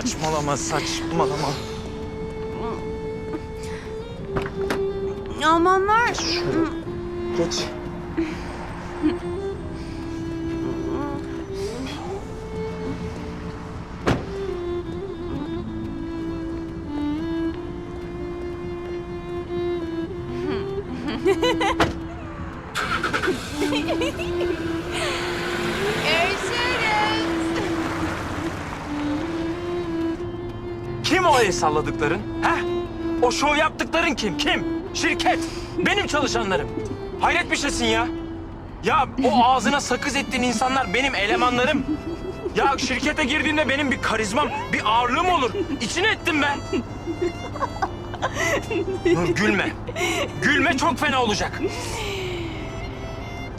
saçmalama saçmalama. Almanlar Geç. o el salladıkların? He? O şov yaptıkların kim? Kim? Şirket. Benim çalışanlarım. Hayret bir şeysin ya. Ya o ağzına sakız ettiğin insanlar benim elemanlarım. Ya şirkete girdiğimde benim bir karizmam, bir ağırlığım olur. İçine ettim ben. Nur gülme. Gülme çok fena olacak.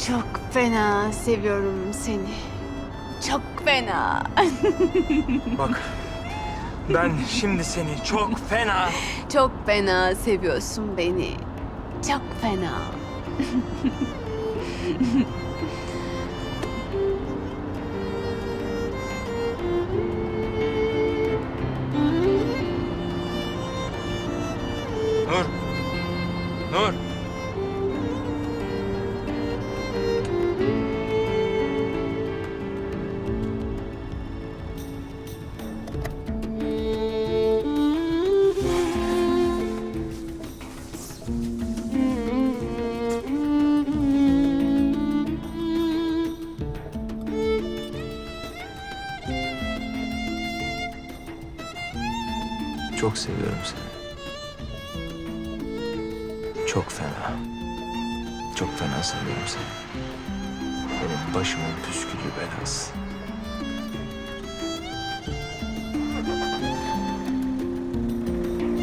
Çok fena seviyorum seni. Çok fena. Bak ben şimdi seni çok fena... Çok fena seviyorsun beni. Çok fena. Nur. Nur. Çok seviyorum seni. Çok fena. Çok fena seviyorum seni. Benim başımın püsküllü belası.